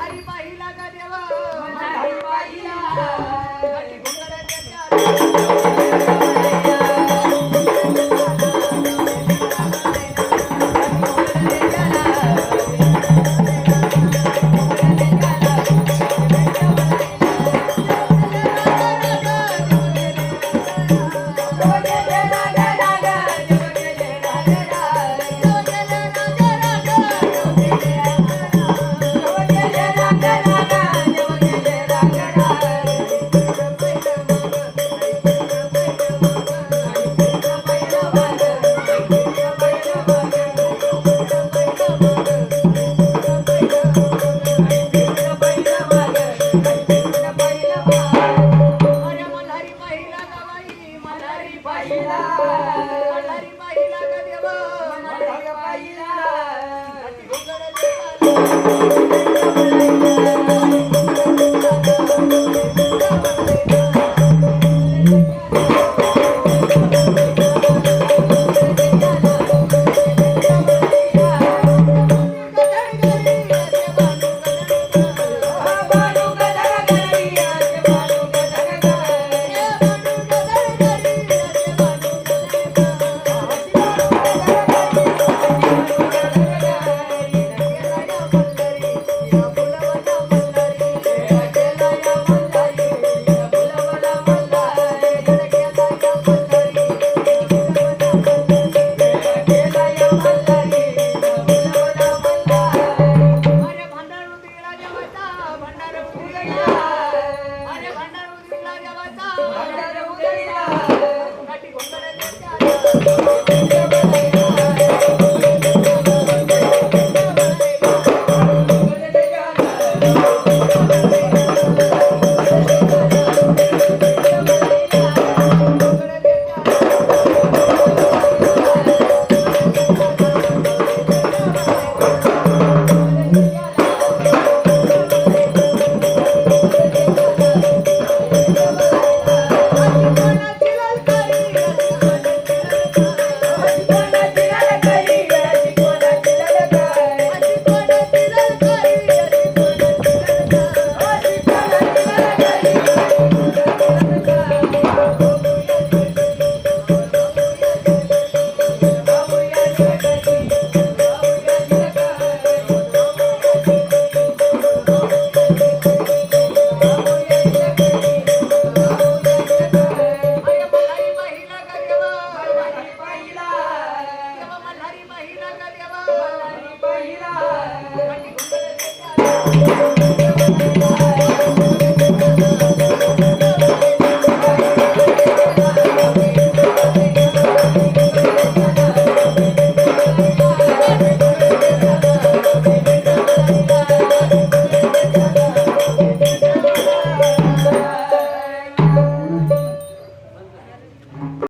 मंदाई पाहिला का देवा मंदाई पाहिला Bye.